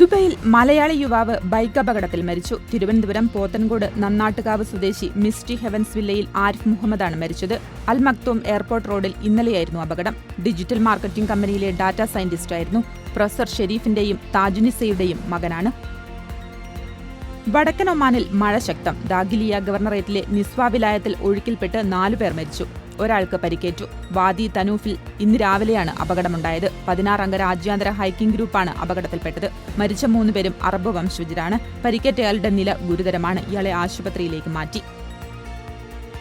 ദുബൈയിൽ മലയാളി യുവാവ് ബൈക്ക് അപകടത്തിൽ മരിച്ചു. തിരുവനന്തപുരം പോത്തൻകോട് നന്നാട്ടുകാവ് സ്വദേശി മിസ്റ്റി ഹെവൻസ് വില്ലയിൽ ആരിഫ് മുഹമ്മദാണ് മരിച്ചത്. അൽ മക്തോം എയർപോർട്ട് റോഡിൽ ഇന്നലെയായിരുന്നു അപകടം. ഡിജിറ്റൽ മാർക്കറ്റിംഗ് കമ്പനിയിലെ ഡാറ്റാ സയന്റിസ്റ്റായിരുന്നു പ്രൊഫസർ ഷെരീഫിന്റെയും താജുനിസയുടെയും മകനാണ്. വടക്കൻ ഒമാനിൽ മഴ ശക്തം. ദാഗിലിയ ഗവർണറേറ്റിലെ നിസ്വ വിലായത്തിൽ ഒഴുക്കിൽപ്പെട്ട് നാലുപേർ മരിച്ചു. ഒരാൾക്ക് പരിക്കേറ്റു. വാദി തനൂഫിൽ ഇന്ന് രാവിലെയാണ് അപകടമുണ്ടായത്. പതിനാറംഗ രാജ്യാന്തര ഹൈക്കിംഗ് ഗ്രൂപ്പാണ് അപകടത്തിൽപ്പെട്ടത്. മരിച്ച മൂന്നുപേരും അറബ് വംശജരാണ്. പരിക്കേറ്റയാളുടെ നില ഗുരുതരമാണ്. ഇയാളെ ആശുപത്രിയിലേക്ക് മാറ്റി.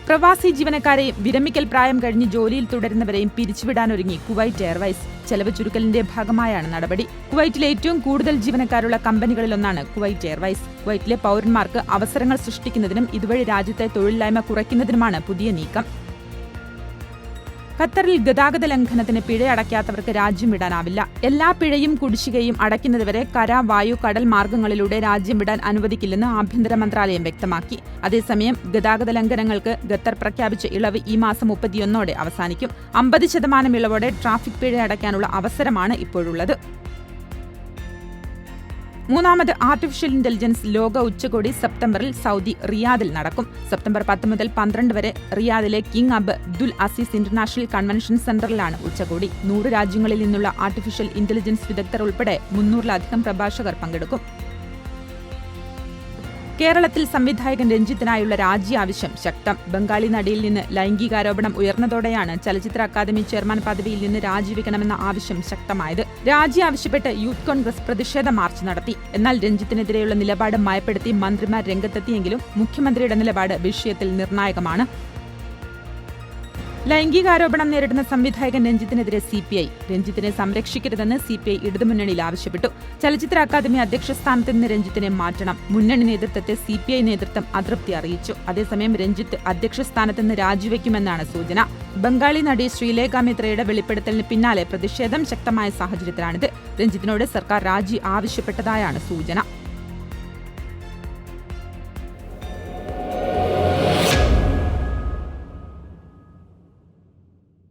പ്രവാസി ജീവനക്കാരെയും വിരമിക്കൽ പ്രായം കഴിഞ്ഞ് ജോലിയിൽ തുടരുന്നവരെയും പിരിച്ചുവിടാനൊരുങ്ങി കുവൈറ്റ് എയർവൈസ്. ചെലവ് ചുരുക്കലിന്റെ ഭാഗമായാണ് നടപടി. കുവൈറ്റിലെ ഏറ്റവും കൂടുതൽ ജീവനക്കാരുള്ള കമ്പനികളിലൊന്നാണ് കുവൈറ്റ് എയർവൈസ്. കുവൈറ്റിലെ പൌരന്മാർക്ക് അവസരങ്ങൾ സൃഷ്ടിക്കുന്നതിനും ഇതുവഴി രാജ്യത്തെ തൊഴിലില്ലായ്മ കുറയ്ക്കുന്നതിനുമാണ് പുതിയ നീക്കം. ഖത്തറിൽ ഗതാഗത ലംഘനത്തിന് പിഴ അടയ്ക്കാത്തവർക്ക് രാജ്യം വിടാനാവില്ല. എല്ലാ പിഴയും കുടിശ്ശികയും അടയ്ക്കുന്നതുവരെ കര വായു കടൽ മാർഗങ്ങളിലൂടെ രാജ്യം വിടാൻ അനുവദിക്കില്ലെന്ന് ആഭ്യന്തര മന്ത്രാലയം വ്യക്തമാക്കി. അതേസമയം ഗതാഗത ലംഘനങ്ങൾക്ക് ഖത്തർ പ്രഖ്യാപിച്ച ഇളവ് ഈ മാസം മുപ്പത്തിയൊന്നോടെ അവസാനിക്കും. അമ്പത് ശതമാനം ഇളവോടെ ട്രാഫിക് പിഴ അടയ്ക്കാനുള്ള അവസരമാണ് ഇപ്പോഴുള്ളത്. മൂന്നാമത് ആർട്ടിഫിഷ്യൽ ഇന്റലിജൻസ് ലോക ഉച്ചകോടി സെപ്റ്റംബറിൽ സൗദി റിയാദിൽ നടക്കും. സെപ്റ്റംബർ പത്ത് മുതൽ പന്ത്രണ്ട് വരെ റിയാദിലെ King Abdul Aziz international convention സെന്ററിലാണ് ഉച്ചകോടി. നൂറ് രാജ്യങ്ങളിൽ നിന്നുള്ള ആർട്ടിഫിഷ്യൽ ഇന്റലിജൻസ് വിദഗ്ധർ ഉൾപ്പെടെ മുന്നൂറിലധികം പ്രഭാഷകർ പങ്കെടുക്കും. കേരളത്തിൽ സംവിധായകൻ രഞ്ജിത്തിനായുള്ള രാജി ആവശ്യം ശക്തം. ബംഗാളി നടിയിൽ നിന്ന് ലൈംഗികാരോപണം ഉയർന്നതോടെയാണ് ചലച്ചിത്ര അക്കാദമി ചെയർമാൻ പദവിയിൽ നിന്ന് രാജിവെക്കണമെന്ന ആവശ്യം ശക്തമായത്. രാജി ആവശ്യപ്പെട്ട് യൂത്ത് കോൺഗ്രസ് പ്രതിഷേധ മാർച്ച് നടത്തി. എന്നാൽ രഞ്ജിത്തിനെതിരെയുള്ള നിലപാട് മയപ്പെടുത്തി മന്ത്രിമാർ രംഗത്തെത്തിയെങ്കിലും മുഖ്യമന്ത്രിയുടെ നിലപാട് വിഷയത്തിൽ നിർണായകമാണ്. ലൈംഗികാരോപണം നേരിടുന്ന സംവിധായകൻ രഞ്ജിത്തിനെതിരെ സി പി ഐ. രഞ്ജിത്തിനെ സംരക്ഷിക്കരുതെന്ന് സി പി ഐ ഇടതുമുന്നണിയിൽ ആവശ്യപ്പെട്ടു. ചലച്ചിത്ര അക്കാദമി അധ്യക്ഷ സ്ഥാനത്ത് നിന്ന് രഞ്ജിത്തിനെ മാറ്റണം. മുന്നണി നേതൃത്വത്തെ സി പി ഐ നേതൃത്വം അതൃപ്തി അറിയിച്ചു. അതേസമയം രഞ്ജിത്ത് അധ്യക്ഷ സ്ഥാനത്ത് നിന്ന് രാജിവെക്കുമെന്നാണ് സൂചന. ബംഗാളി നടി ശ്രീലേഖ മിത്രയുടെ വെളിപ്പെടുത്തലിന് പിന്നാലെ പ്രതിഷേധം ശക്തമായ സാഹചര്യത്തിലാണിത്. രഞ്ജിത്തിനോട് സർക്കാർ രാജി ആവശ്യപ്പെട്ടതായാണ് സൂചന.